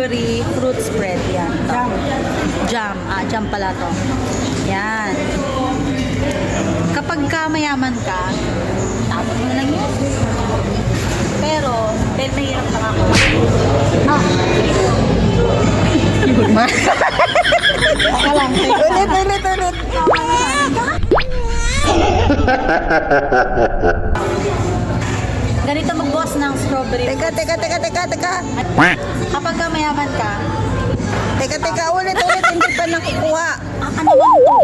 strawberry fruit spread. Yan. Jam. Jam. Ah, jam pala to. Yan. Kapag ka mayaman ka, tapos mo lang yun. Pero, dahil mahirap lang ako. Ah.Aka lang. Ulit, ulit, ulit. Ganito magbukas ng strawberry. Teka, teka, teka, teka, teka. Kapag ka mayaman ka, Teka, teka, ulit, ulit. Hindi pa nakukuha. ah, ano ba to?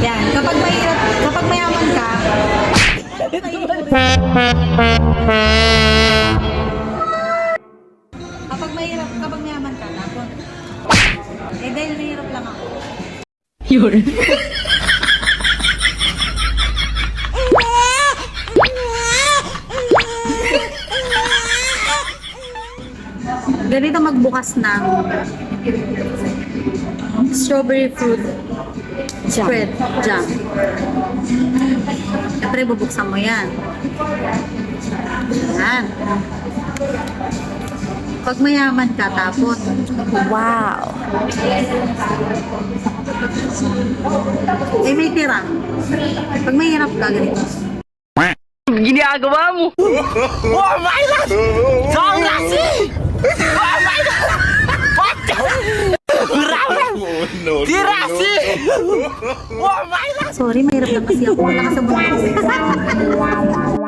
Yan. Kapag mahirap, kapag mayaman ka, kapag mahirap, kapag mayaman ka, tapon. Eh, dahil mahirap lang ako. Ganito magbukas ng strawberry fruit spread jam. Siyempre, bubuksan mo yan. Yan. Pag mayaman ka, tapon. Wow. Eh, may tira. Pag mahirap ka, ganito. ginagawa mo? Oh my God! Saan kasi? Oh my God! What the? Grabe! Tirasi! Oh my God! Sorry, mahirap lang kasi ako. Sa buhay.